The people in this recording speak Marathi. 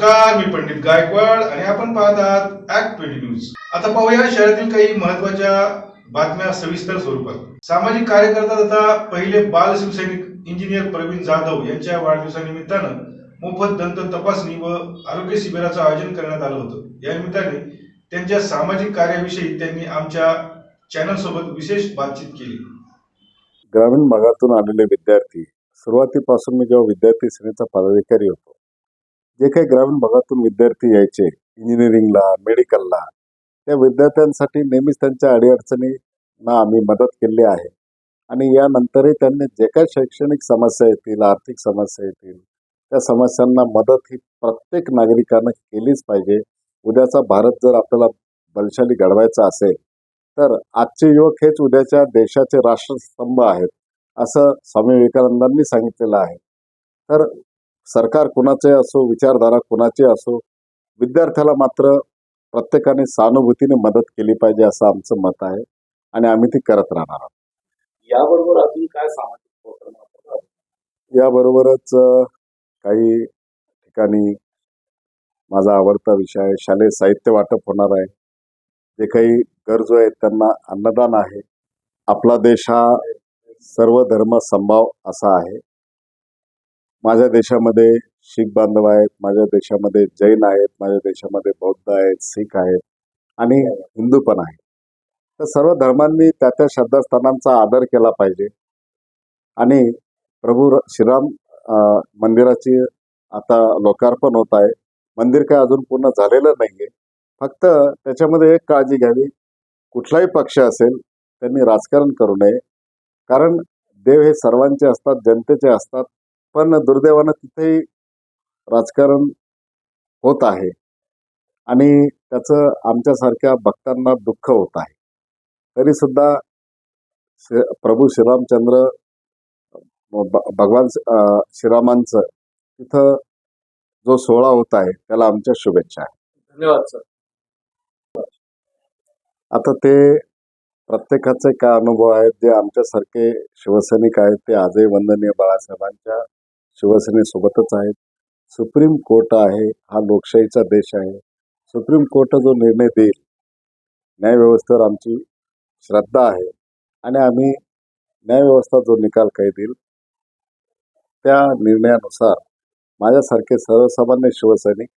नमस्कार मी पंडित गायकवाड आणि आपण पाहत आहात ऍक्ट ट्वेंटी न्यूज आता पाहूया शहरातील काही महत्त्वाच्या बातम्या सविस्तर स्वरूपात. सामाजिक कार्यकर्ता तथा पहिले बाल शिवसैनिक इंजिनियर प्रवीण जाधव यांच्या वाढदिवसानिमित्तानं मोफत दंत तपासणी व आरोग्य शिबिराचं आयोजन करण्यात आलं होतं. या निमित्ताने त्यांच्या सामाजिक कार्याविषयी त्यांनी आमच्या चॅनल सोबत विशेष बातचीत केली. ग्रामीण भागातून आलेले विद्यार्थी सुरुवातीपासून मी जेव्हा विद्यार्थी सेनेचा पदाधिकारी होतो जे काही ग्रामीण भागातून विद्यार्थी यायचे इंजिनिअरिंगला मेडिकलला त्या विद्यार्थ्यांसाठी नेहमीच त्यांच्या अडीअडचणींना आम्ही मदत केली आहे. आणि यानंतरही त्यांनी जे काही शैक्षणिक समस्या येतील आर्थिक समस्या येतील त्या समस्यांना मदत ही प्रत्येक नागरिकानं केलीच पाहिजे. उद्याचा भारत जर आपल्याला बलशाली घडवायचा असेल तर आजचे युवक हेच उद्याच्या देशाचे राष्ट्रस्तंभ आहेत असं स्वामी विवेकानंदांनी सांगितलेलं आहे. तर सरकार कुणाचे असो विचारधारा कुणाची असो विद्यार्थ्याला मात्र प्रत्येकाने सहानुभूतीने मदत केली पाहिजे असं आमचं मत आहे आणि आम्ही ती करत राहणार आहोत. याबरोबर अजून काय सामाजिक उपक्रम आपण? याबरोबरच काही ठिकाणी माझा आवडता विषय आहे शालेय साहित्य वाटप होणार आहे. जे काही गरजू आहेत त्यांना अन्नदान आहे. आपला देश हा सर्व धर्म संभाव असा आहे. माझ्या देशामध्ये शीख बांधव आहेत माझ्या देशामध्ये जैन आहेत माझ्या देशामध्ये बौद्ध आहेत शीख आहेत आणि हिंदू पण आहेत. तर सर्व धर्मांनी त्या त्या श्रद्धास्थानांचा आदर केला पाहिजे. आणि प्रभू श्रीराम मंदिराची आता लोकार्पण होत आहे. मंदिर काय अजून पूर्ण झालेलं नाहीये. फक्त त्याच्यामध्ये एक काळजी घ्यावी. कुठलाही पक्ष असेल त्यांनी राजकारण करू नये. कारण देव हे सर्वांचे असतात जनतेचे असतात. पण दुर्दैवानं तिथेही राजकारण होत आहे. आणि त्याचं आमच्यासारख्या भक्तांना दुःख होत आहे. तरी सुद्धा श्री- प्रभू श्रीरामचंद्र भगवान श्रीरामांचं तिथं जो सोहळा होत आहे त्याला आमच्या शुभेच्छा आहे धन्यवाद सर. आता ते प्रत्येकाचे काय अनुभव आहेत जे आमच्यासारखे शिवसैनिक आहेत ते आजही वंदनीय बाळासाहेबांच्या शिवसेनेसोबतच आहेत. सुप्रीम कोर्ट आहे हा लोकशाहीचा देश आहे. सुप्रीम कोर्ट जो निर्णय देईल न्यायव्यवस्थेवर आमची श्रद्धा आहे. आणि आम्ही न्यायव्यवस्था जो निकाल काही देईल त्या निर्णयानुसार माझ्यासारखे सर्वसामान्य शिवसैनिक